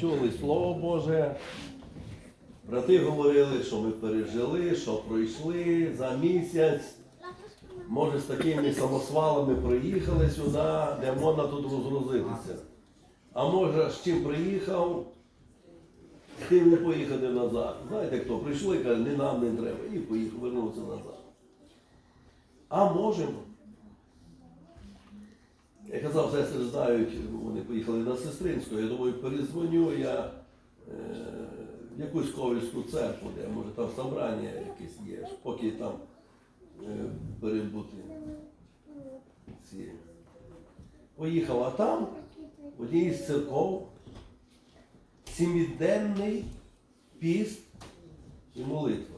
чули Слово Боже. Брати говорили, що ми пережили, що пройшли за місяць. Може, з такими самосвалами приїхали сюди, де можна тут розгрузитися. А може, з чим приїхав, з тим не поїхати назад. Знаєте хто? Прийшли каже, не нам не треба, і поїхав, вернувся назад. А можемо. Я казав, сестри знають, вони поїхали на сестринську. Я думаю, перезвоню я е, в якусь ковальську церкву, де може там собрання якесь є, поки там е, перебути. Ці. Поїхав, а там в одній з церков сіміденний піст і молитва.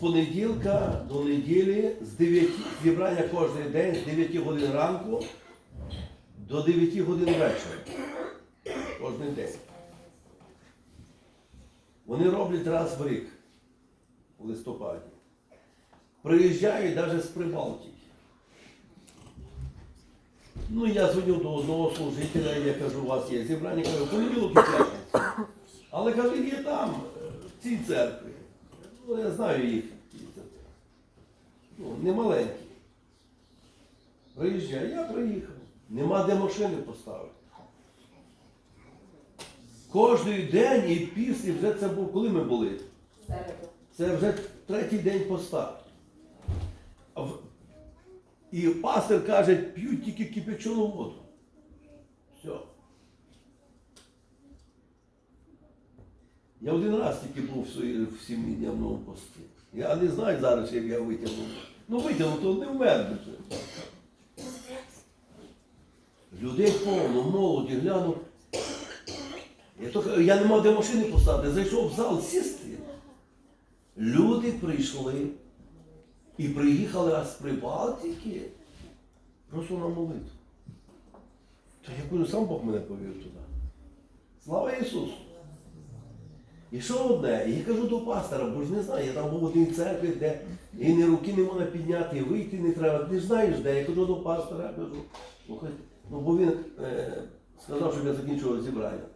Понеділка до неділі, з 9, зібрання кожен день з 9 годин ранку до 9 годин вечора. Кожен день. Вони роблять раз в рік у листопаді. Приїжджають навіть з Прибалтики. Ну, я дзвоню до одного служителя, я кажу, у вас є зібрання, кажу, понеділок і. Але кажу, є там, е, в цій церкві. Ну, я знаю їх. Ну, не маленькі. Приїжджаю, я приїхав. Нема де машини поставити. Кожний день і після вже це був, коли ми були? Це вже третій день поста. І пастор каже, п'ють тільки кипячену воду. Все. Я один раз тільки був в своїй- в сімдневному пості. Я не знаю зараз, як я витягнув. Ну витягнув, то не вмер вже. Людей повно, молоді, глянув. Я, тільки- я не мав де машини поставити, зайшов в зал сісти. Люди прийшли і приїхали аж з Прибалтики просто на молитву. То я кажу, сам Бог мене повів туди. Слава Ісусу! І що одне? І я кажу до пастора, бо ж не знаю, я там був в одній церкві, де і ні руки не можна підняти, і вийти не треба. Ти ж знаєш, де? Я кажу до пастора, я кажу, слухайте, ну бо він е, сказав, щоб я закінчував зібрання.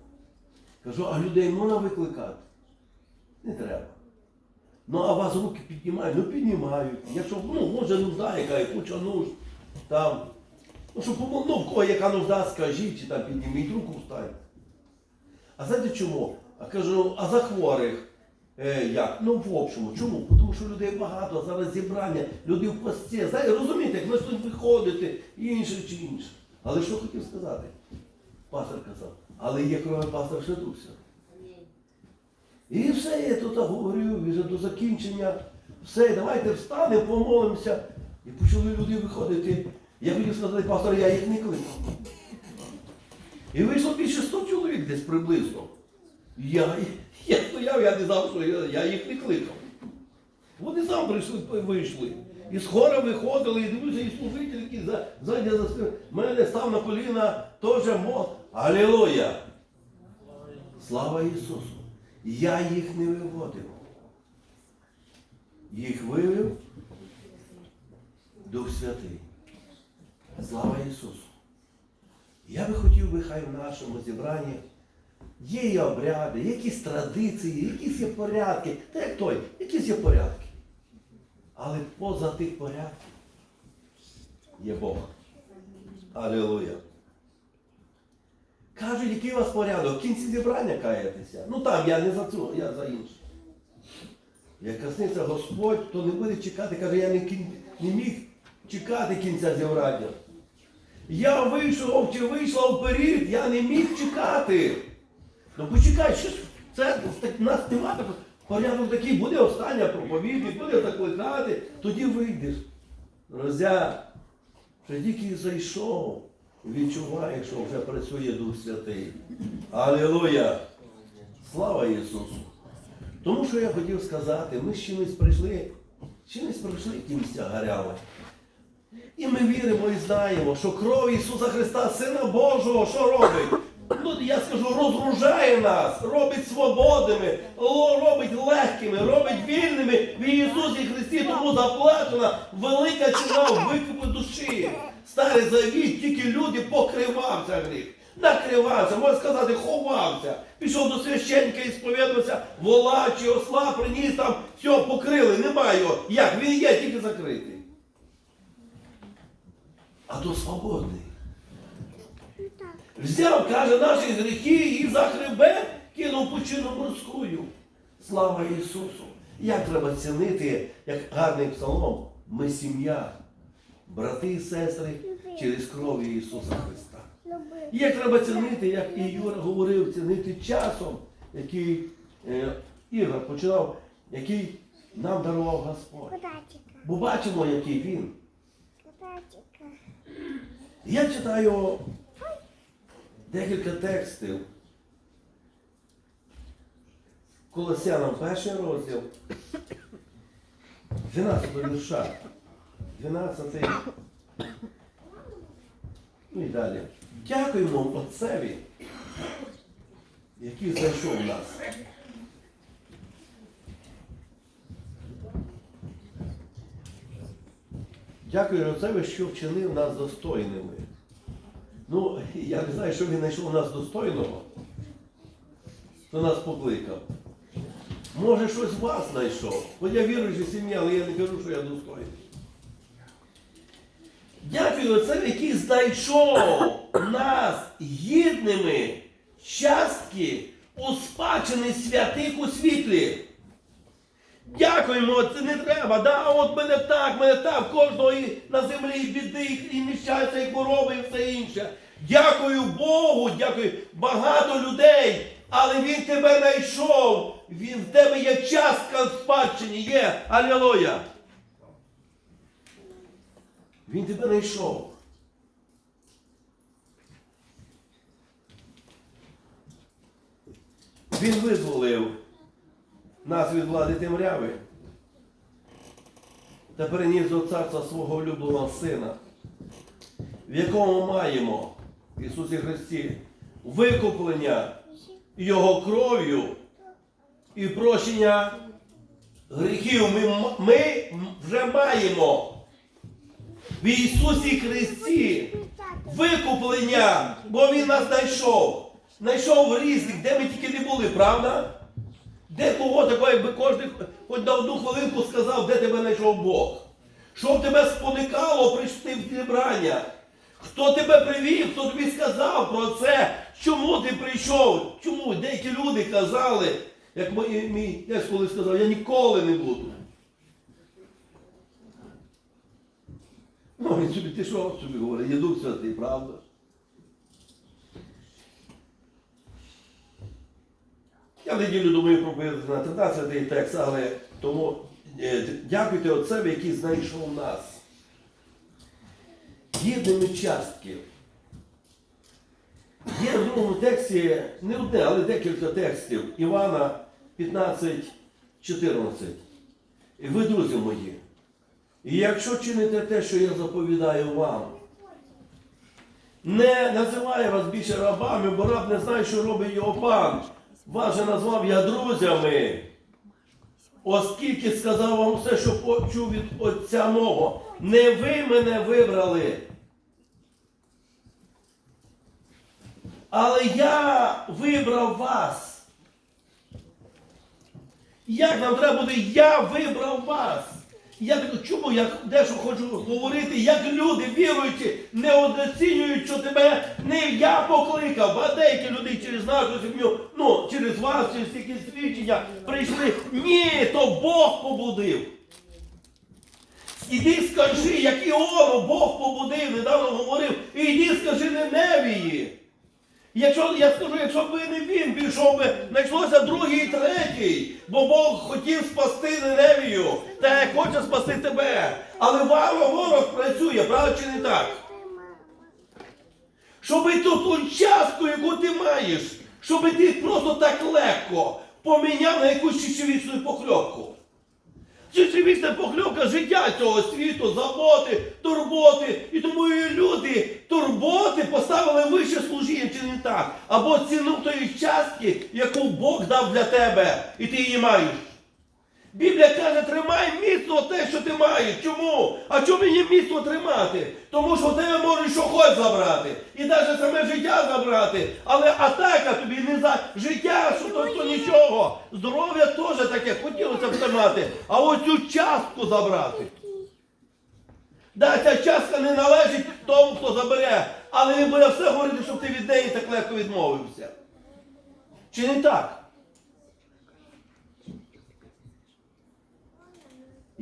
Кажу, а людей можна викликати? Не треба. Ну, а вас руки піднімають, ну піднімають. Якщо, ну, може нужда, яка є куча нужд, там. Ну, щоб ну, в кого яка нужда, скажіть, чи там підніміть руку встань. А знаєте чому? А кажу, а за хворих е, як? Ну, в общому. Чому? Тому що людей багато, зараз зібрання, люди в пості. Знаєте, розумієте, як ви тут виходите, інше чи інше. Але що хотів сказати? Пастор казав, але є кроме пастор ще дух І все, я тут говорю, вже до закінчення. Все, давайте встанемо, помолимося. І почали люди виходити. Я хотів сказати, пастор, я їх не кликав. І вийшло більше 100 чоловік десь приблизно. Я, я стояв, я не знав, що я, я їх не кликав. Вони сам прийшли, вийшли. І з хора виходили, і дивлюся, і служитель, за, ззаді за спиною. мене став на коліна теж мов. Алілуя! Слава Ісусу! Я їх не виводив. Їх вивів Дух Святий. Слава Ісусу! Я би хотів би, хай в нашому зібранні є і обряди, якісь традиції, якісь є порядки. Та як той, якісь є порядки. Але поза тих порядків є Бог. Алілуя. Кажуть, який у вас порядок? В кінці зібрання каєтеся. Ну там я не за цього, я за інше. Як коснеться Господь, то не буде чекати, каже, я не, кін- не міг чекати кінця зібрання. Я вийшов чи вийшла вперед, я не міг чекати. Ну почекай, що ж це так, нас немає. Порядок такий, буде остання проповідь, буде закликати, тоді вийдеш. Розя, що тільки зайшов, відчуваєш, що вже працює Дух Святий. Алілуя! Слава Ісусу! Тому що я хотів сказати, ми з чимось прийшли, з чимось прийшли якимось тягарями. І ми віримо і знаємо, що кров Ісуса Христа, Сина Божого, що робить? Ну, я скажу, розгружає нас, робить свободними, робить легкими, робить вільними в Ісусі Христі, тому заплачена велика ціна викупу душі. Старий завіт, тільки люди покривався гріх. Накривався, можна сказати, ховався. Пішов до священника і сповідався, вола чи осла приніс там, все, покрили, немає його. Як? Він є, тільки закритий. А то свободний. Взяв, каже, наші гріхи і за хребет кинув пучину морською. Слава Ісусу! Як треба цінити, як гарний псалом, ми сім'я, брати і сестри через кров Ісуса Христа. Як треба цінити, як і Юра говорив, цінити часом, який е, Ігор починав, який нам дарував Господь. Бо бачимо, який він. Я читаю декілька текстів. Колосянам перший розділ. 12 вірша. 12. Ну і далі. Дякуємо Отцеві, який знайшов нас. Дякую Отцеві, що вчинив нас достойними. Ну, я не знаю, що він знайшов нас достойного, хто нас покликав. Може, щось вас знайшов. Бо я віруюча сім'я, але я не кажу, що я достойний. Дякую Отцеві, який знайшов нас гідними частки у спадщини святих у світлі. Дякуємо, це не треба. Да, от мене так, мене так, кожного на землі і біди, і нещастя, і хвороби, і все інше. Дякую Богу, дякую багато людей, але Він тебе знайшов. Він в тебе є частка в спадщині, є. Алілуя. Він тебе знайшов. Він визволив нас від влади темряви та переніс до царства свого улюбленого Сина, в якому маємо в Ісусі Христі викуплення Його кров'ю і прощення гріхів. Ми, ми вже маємо в Ісусі Христі викуплення, бо Він нас знайшов. Знайшов різних, де ми тільки не були, правда? Де кого такого, якби кожен хоч на одну хвилинку сказав, де тебе знайшов Бог. Що б тебе спонукало прийти в зібрання? Хто тебе привів, хто тобі сказав про це? Чому ти прийшов? Чому? Деякі люди казали, як мій, мій тесть колись сказав, я ніколи не буду. Ну, він собі ти що собі говорить, є Дух Святий, правда? Я в неділю думаю проповідати на 13 текст, але тому е, дякуйте Отцеві, який знайшов нас. Гідними частки. Є в другому тексті не одне, але декілька текстів Івана 15, 14. І ви, друзі мої, і якщо чините те, що я заповідаю вам, не називає вас більше рабами, бо раб не знає, що робить його пан. Вас же назвав я друзями, оскільки сказав вам все, що почув від Отця мого. Не ви мене вибрали. Але я вибрав вас. Як нам треба буде, я вибрав вас. Я чому я дещо хочу говорити, як люди віруючи, не оцінюють, що тебе не я покликав, а деякі люди через нашу сім'ю, ну, через вас, через якісь свідчення прийшли. Ні, то Бог побудив. Іди скажи, як Іону Бог побудив, недавно говорив, іди скажи Неневії. Якщо я скажу, якщо б не він пішов би, знайшлося другий і третій, бо Бог хотів спасти Неневію, та як хоче спасти тебе. Але ворог, ворог працює, правда чи не так? Щоби ту ту частку, яку ти маєш, щоби ти просто так легко поміняв на якусь чечевічну похльопку. Чечевічна похльопка життя цього світу, заботи, турботи. І тому і люди турботи поставили вище служіння, чи не так? Або ціну тої частки, яку Бог дав для тебе, і ти її маєш. Біблія каже, тримай міцно те, що ти маєш. Чому? А чому мені міцно тримати? Тому що тебе може що хоч забрати. І навіть саме життя забрати. Але атака тобі не за життя, що то, то нічого. Здоров'я теж таке, хотілося б тримати. А ось цю частку забрати. Да, ця частка не належить тому, хто забере, але він буде все говорити, щоб ти від неї так легко відмовився. Чи не так?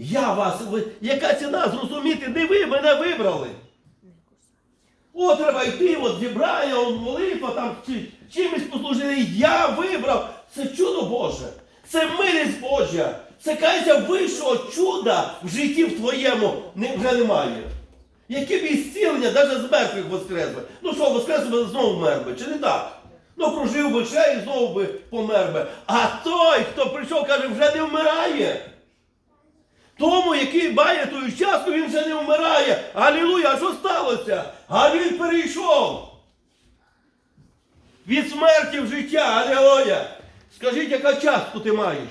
Я вас, яка ціна зрозуміти, не ви мене вибрали. О, треба йти, от зібрання, от молитва там чи, чимось послужити. Я вибрав. Це чудо Боже. Це милість Божа. Це кайся вищого чуда в житті в твоєму вже немає. Яке б ісцілення, навіть з мертвих воскресли. Ну що, воскрес би знову вмер би, чи не так? Ну прожив би ще і знову би помер би. А той, хто прийшов, каже, вже не вмирає. Тому, який має ту частку, він вже не вмирає. Алілуя, що сталося? А він перейшов. Від смерті в життя, алілуя. Скажіть, яка частку ти маєш?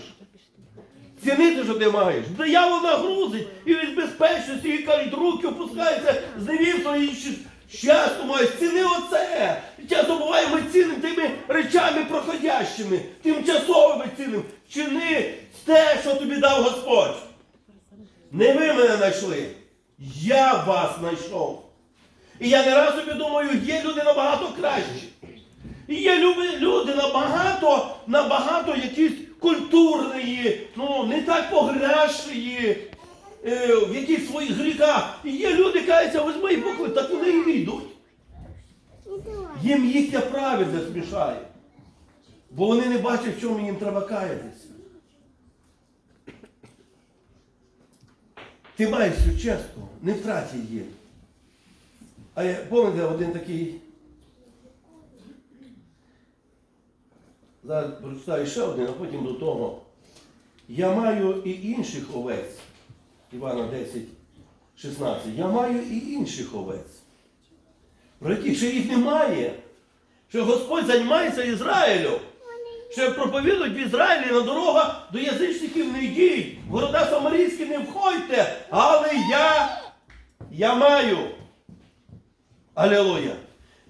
Цінити, що ти маєш. Диявол нагрузить і від безпечності, і кажуть, руки опускаються з невірства і щ- маєш. Ціни оце. Часто буває, ми цінимо тими речами проходящими, тимчасовими цінимо. Чини те, що тобі дав Господь. Не ви мене знайшли. Я вас знайшов. І я не раз собі думаю, є люди набагато кращі. І є люди, набагато, набагато якісь культурні, ну, не так погрязші, е, в якісь своїх гріхах. І є люди, каються, візьми і покли, так вони і йдуть. Їм їхня праведність мішає. Бо вони не бачать, в чому їм треба каятися. Ти маєш цю частку, не втрать її. А я пам'ятаєте, один такий. Зараз прочитаю ще один, а потім до того. Я маю і інших овець. Івана 10, 16. Я маю і інших овець. Про яких ще їх немає. Що Господь займається Ізраїлю. Що проповідують в Ізраїлі на дорогах до язичників не йдіть, города Самарійські не входьте, але я, я маю. Алілуя.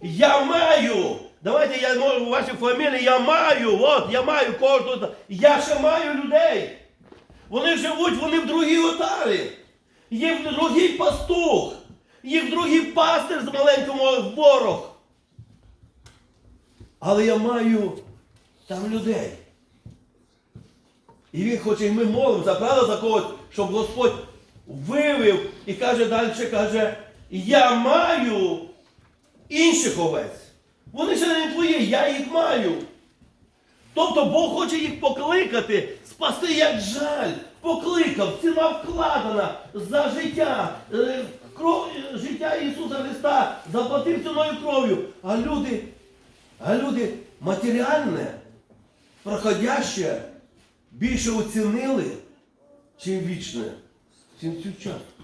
Я маю. Давайте я можу у вашій фамілії, я маю, от, я маю кожного. Я ще маю людей. Вони живуть, вони в другій отарі. Є в другий пастух, в другий пастир з маленьким ворог. Але я маю там людей. І він хоче, і ми молимося, правда, за когось, щоб Господь вивів і каже далі, каже, я маю інших овець. Вони ще не твої, я їх маю. Тобто Бог хоче їх покликати, спасти як жаль. Покликав, ціна вкладена за життя, е, кров, е, життя Ісуса Христа, заплатив ціною кров'ю. А люди, а люди матеріальне, проходяще більше оцінили, чим вічне, чим цю частку.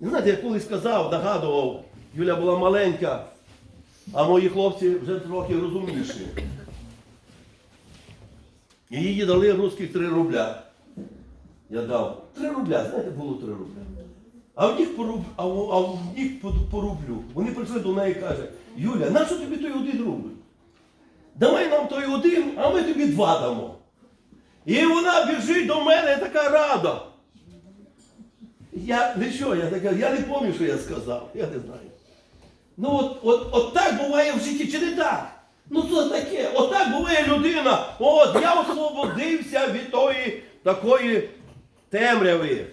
І знаєте, я колись сказав, нагадував, Юля була маленька, а мої хлопці вже трохи розумніші. І їй дали русських 3 рубля. Я дав 3 рубля, знаєте, було 3 рубля. А в них по, а в них по, по рублю. Вони прийшли до неї і кажуть, Юля, нащо тобі той один рубль? Давай нам той один, а ми тобі два дамо. І вона біжить до мене така рада. Я не що, я така, я не пам'ятаю, що я сказав, я не знаю. Ну от, от, от так буває в житті, чи не так? Ну це таке, от так буває людина. От я освободився від тої такої темряви.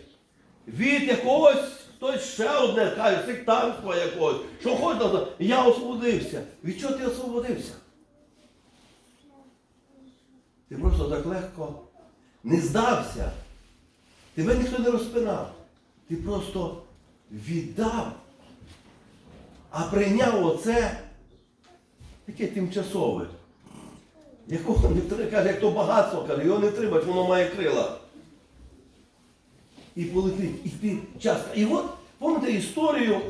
Від якогось хтось ще одне каже, сектантства якогось. Що хоч. Я освободився. Від чого ти освободився? Ти просто так легко не здався. Тебе ніхто не розпинав. Ти просто віддав, а прийняв оце таке тимчасове. Якого не треба, каже, як то багатство, каже, його не тримать, воно має крила. І полетить, і ти часто. І от, пам'ятаєте історію.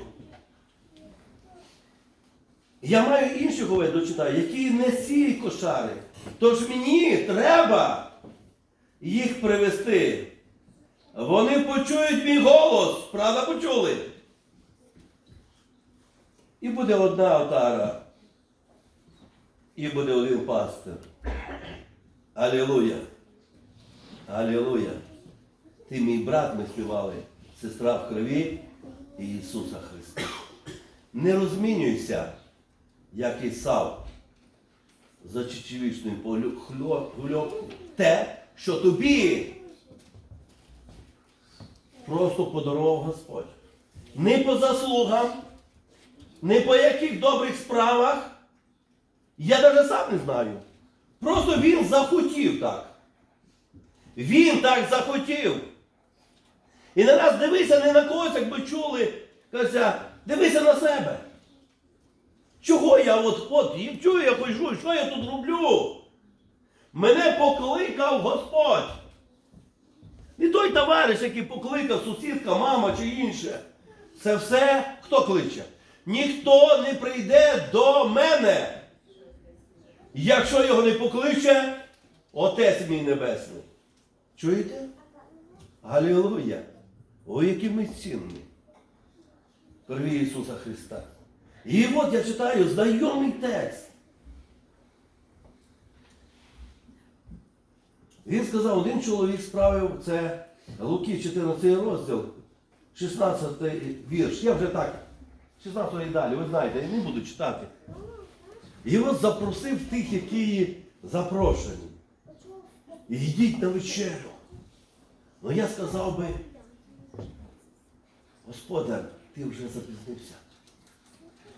Я маю інших дочитаю, які не сіють кошари, Тож мені треба їх привести. Вони почують мій голос. Правда почули? І буде одна отара. І буде один пастир. Алілуя. Алілуя. Ти мій брат, ми співали, сестра в крові Ісуса Христа. Не розмінюйся, як Ісав, за чечевічною хльопку. Те, що тобі просто подарував Господь. Не по заслугам, не по яких добрих справах. Я навіть сам не знаю. Просто він захотів так. Він так захотів. І на нас дивися не на когось, як ми чули, каже, дивися на себе. Чого я от, от, і чого я хожу, що я тут роблю? Мене покликав Господь. Не той товариш, який покликав сусідка, мама чи інше. Це все хто кличе? Ніхто не прийде до мене. Якщо його не покличе, Отець мій Небесний. Чуєте? Галілуя! Ой, які ми цінні. Крові Ісуса Христа. І от я читаю знайомий текст. Він сказав, один чоловік справив це Луки 14 розділ, 16 вірш. Я вже так, 16 і далі, ви знаєте, я не буду читати. І от запросив тих, які запрошені. Йдіть на вечерю. Ну я сказав би, Господар, ти вже запізнився.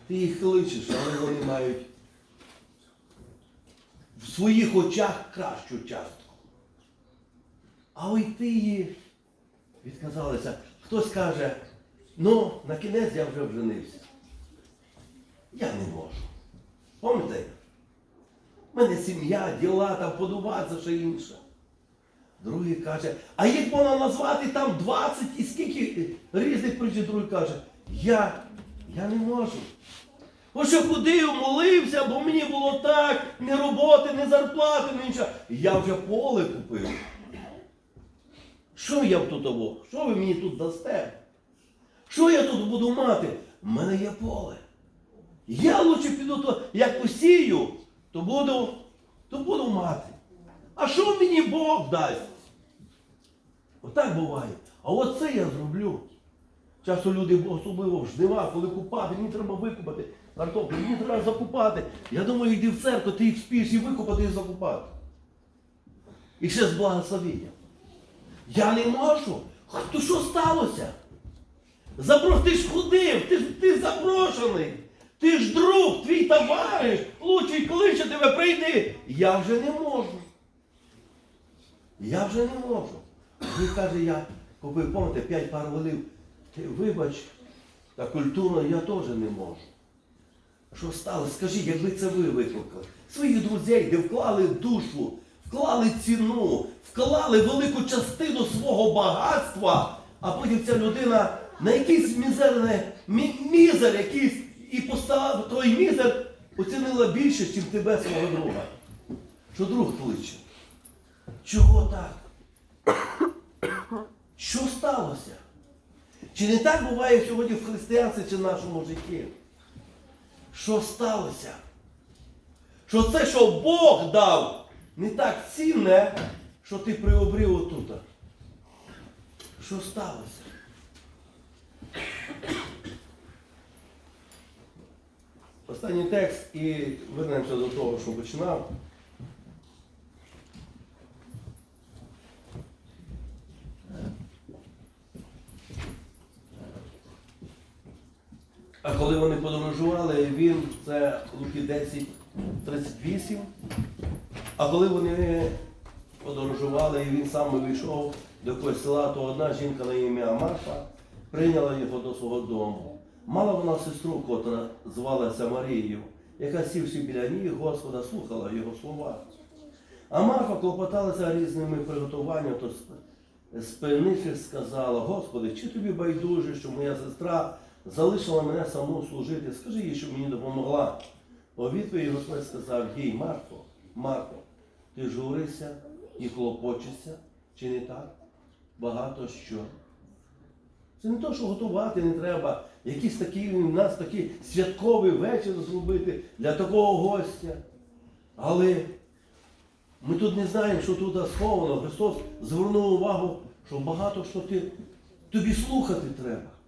Ти їх кличеш, але вони мають в своїх очах кращу частку. А ой ти її відказалися. Хтось каже, ну, на кінець я вже вженився. Я не можу. Пам'ятаєте? У мене сім'я, діла, там подобається ще інше. Другий каже, а їх можна назвати там 20 і скільки різних причин, другий каже, я, я не можу. Ось що ходив, молився, бо мені було так, ні роботи, ні зарплати, ні нічого. Я вже поле купив. Що я тут того? Що ви мені тут дасте? Що я тут буду мати? У мене є поле. Я лучше піду, то, як посію, то буду, то буду мати. А що мені Бог дасть? Отак буває. А от це я зроблю. Часто люди, особливо в жнива, коли купати, мені треба викупати картоплю, мені треба закупати. Я думаю, йди в церкву, ти їх спіш і викупати, і закупати. І ще з благословенням. Я не можу. То що сталося? Запрос, ти ж ходив, ти, ти запрошений. Ти ж друг, твій товариш, лучший кличе тебе, прийди. Я вже не можу. Я вже не можу. Він каже, я купив, пам'ятаєте, п'ять пар волів. Ти вибач, та культурно я теж не можу. Що сталося? Скажіть, якби це ви викликали? Своїх друзей, де вклали душу, вклали ціну, вклали велику частину свого багатства, а потім ця людина на якийсь мізерний, мі- мізер якийсь і поставив той мізер оцінила більше, ніж тебе свого друга. Що друг кличе. Чого так? Що сталося? Чи не так буває сьогодні в християнстві чи в нашому житті? Що сталося? Що це, що Бог дав, не так цінне, що ти приобрів отут. Що сталося? Останній текст і вернемося до того, що починав. А коли вони подорожували, він, це Луки 10, 38. А коли вони подорожували, і він сам вийшов до якогось села, то одна жінка на ім'я Марфа прийняла його до свого дому. Мала вона сестру, котра звалася Марією, яка сівши біля ніг Господа, слухала його слова. А Марфа клопоталася різними приготуваннями, то сп- спинившись, сказала, Господи, чи тобі байдуже, що моя сестра залишила мене саму служити? Скажи їй, щоб мені допомогла. У відповіді Господь сказав їй, Марко, Марко, ти журишся і клопочешся, чи не так? Багато що. Це не то, що готувати не треба. Якийсь такий у нас такий святковий вечір зробити для такого гостя. Але ми тут не знаємо, що тут сховано. Христос звернув увагу, що багато що ти, тобі слухати треба.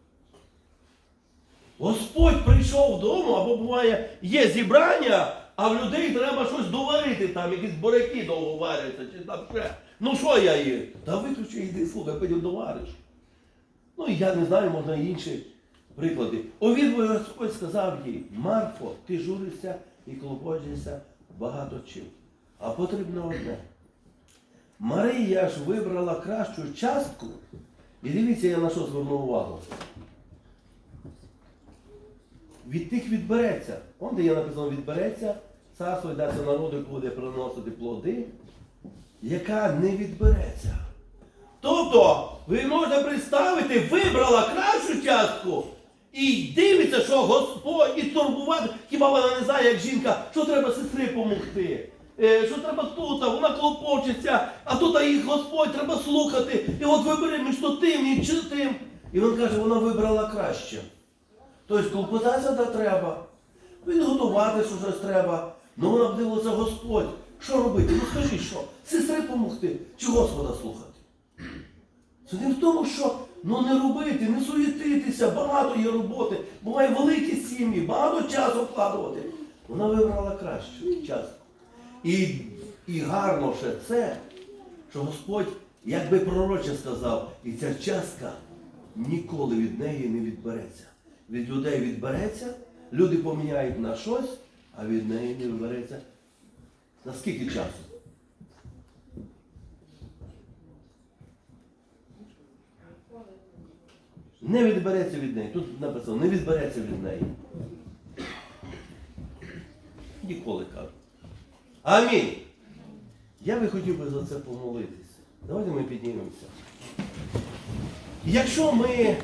Господь прийшов додому, або буває, є зібрання, а в людей треба щось доварити, там якісь буряки довго варяться, чи там ще. Ну що я їм? Та виключи, йди, слухай, потім довариш. Ну і я не знаю, можна інші приклади. У відповідь Господь сказав їй, Марфо, ти журишся і клопочешся багато чим. А потрібно одне. Марія ж вибрала кращу частку. І дивіться, я на що звернув увагу. Від тих відбереться. Он де є написано відбереться, царство йдеться народу, і буде приносити плоди, яка не відбереться. Тобто, ви можете представити, вибрала кращу частку і дивиться, що Господь і турбувати. Хіба вона не знає, як жінка, що треба сестри допомогти? Що треба тут, вона клопочеться, а тут їх Господь треба слухати. І от вибери між то тим і чи тим. І він каже, вона вибрала краще. Тобто клопотатися та треба. Підготувати, що щось треба. Ну вона б дивилася Господь. Що робити? Ну скажіть, що? Сестри допомогти чи Господа слухати? Це не в тому, що ну не робити, не суєтитися, багато є роботи, буває великі сім'ї, багато часу вкладувати. Вона вибрала кращу частку. І, і гарно ще це, що Господь, як би пророче сказав, і ця частка ніколи від неї не відбереться. Від людей відбереться, люди поміняють на щось, а від неї не відбереться. На скільки часу? Не відбереться від неї. Тут написано, не відбереться від неї. Ніколи кажу. Амінь. Я би хотів би за це помолитися. Давайте ми піднімемося. Якщо ми